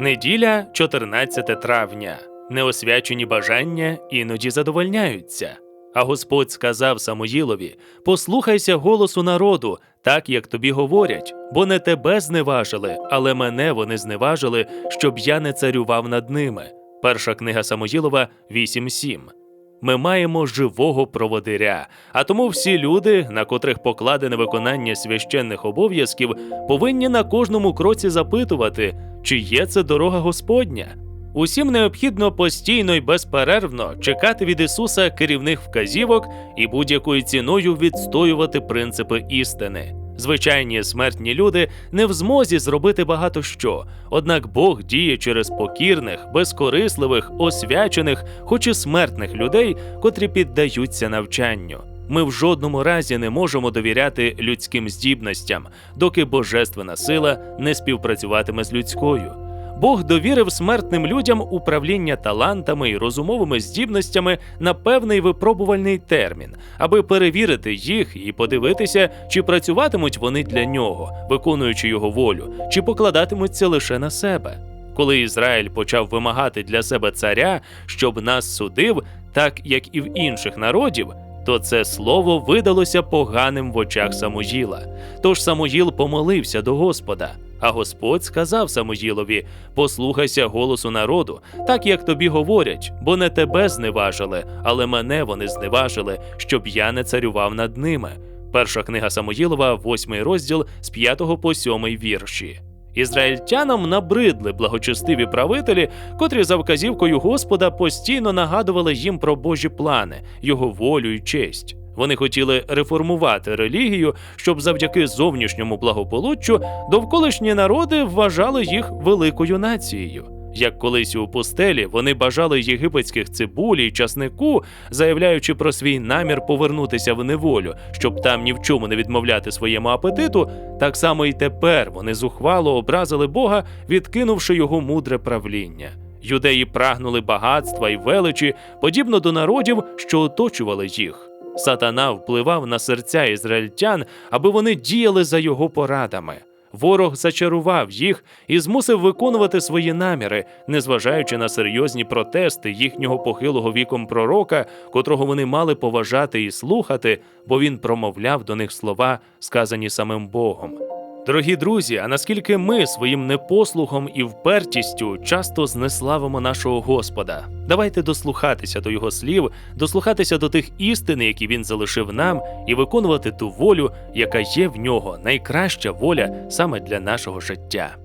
Неділя, 14 травня. Неосвячені бажання іноді задовольняються. А Господь сказав Самоїлові: Послухайся голосу народу, так як тобі говорять, бо не тебе зневажили, але мене вони зневажили, щоб я не царював над ними. Перша книга Самоїлова 8.7. Ми маємо живого проводиря, а тому всі люди, на котрих покладене виконання священних обов'язків, повинні на кожному кроці запитувати, чи є це дорога Господня. Усім необхідно постійно і безперервно чекати від Ісуса керівних вказівок і будь-якою ціною відстоювати принципи істини. Звичайні смертні люди не в змозі зробити багато що, однак Бог діє через покірних, безкорисливих, освячених, хоч і смертних людей, котрі піддаються навчанню. Ми в жодному разі не можемо довіряти людським здібностям, доки божественна сила не співпрацюватиме з людською. Бог довірив смертним людям управління талантами і розумовими здібностями на певний випробувальний термін, аби перевірити їх і подивитися, чи працюватимуть вони для нього, виконуючи його волю, чи покладатимуться лише на себе. Коли Ізраїль почав вимагати для себе царя, щоб нас судив, так як і в інших народів, то це слово видалося поганим в очах Самуїла. Тож Самуїл помолився до Господа. А Господь сказав Самуїлові: Послухайся голосу народу, так як тобі говорять, бо не тебе зневажили, але мене вони зневажили, щоб я не царював над ними. Перша книга Самуїлова, восьмий розділ з 5 по 7 вірші. Ізраїльтянам набридли благочестиві правителі, котрі за вказівкою Господа постійно нагадували їм про Божі плани, його волю і честь. Вони хотіли реформувати релігію, щоб завдяки зовнішньому благополуччю довколишні народи вважали їх великою нацією. Як колись у пустелі вони бажали єгипетських цибулі й часнику, заявляючи про свій намір повернутися в неволю, щоб там ні в чому не відмовляти своєму апетиту, так само і тепер вони зухвало образили Бога, відкинувши його мудре правління. Юдеї прагнули багатства й величі, подібно до народів, що оточували їх. Сатана впливав на серця ізраїльтян, аби вони діяли за його порадами. Ворог зачарував їх і змусив виконувати свої наміри, незважаючи на серйозні протести їхнього похилого віком пророка, котрого вони мали поважати і слухати, бо він промовляв до них слова, сказані самим Богом. Дорогі друзі, а наскільки ми своїм непослухом і впертістю часто знеславимо нашого Господа? Давайте дослухатися до його слів, дослухатися до тих істин, які він залишив нам, і виконувати ту волю, яка є в нього найкраща воля саме для нашого життя.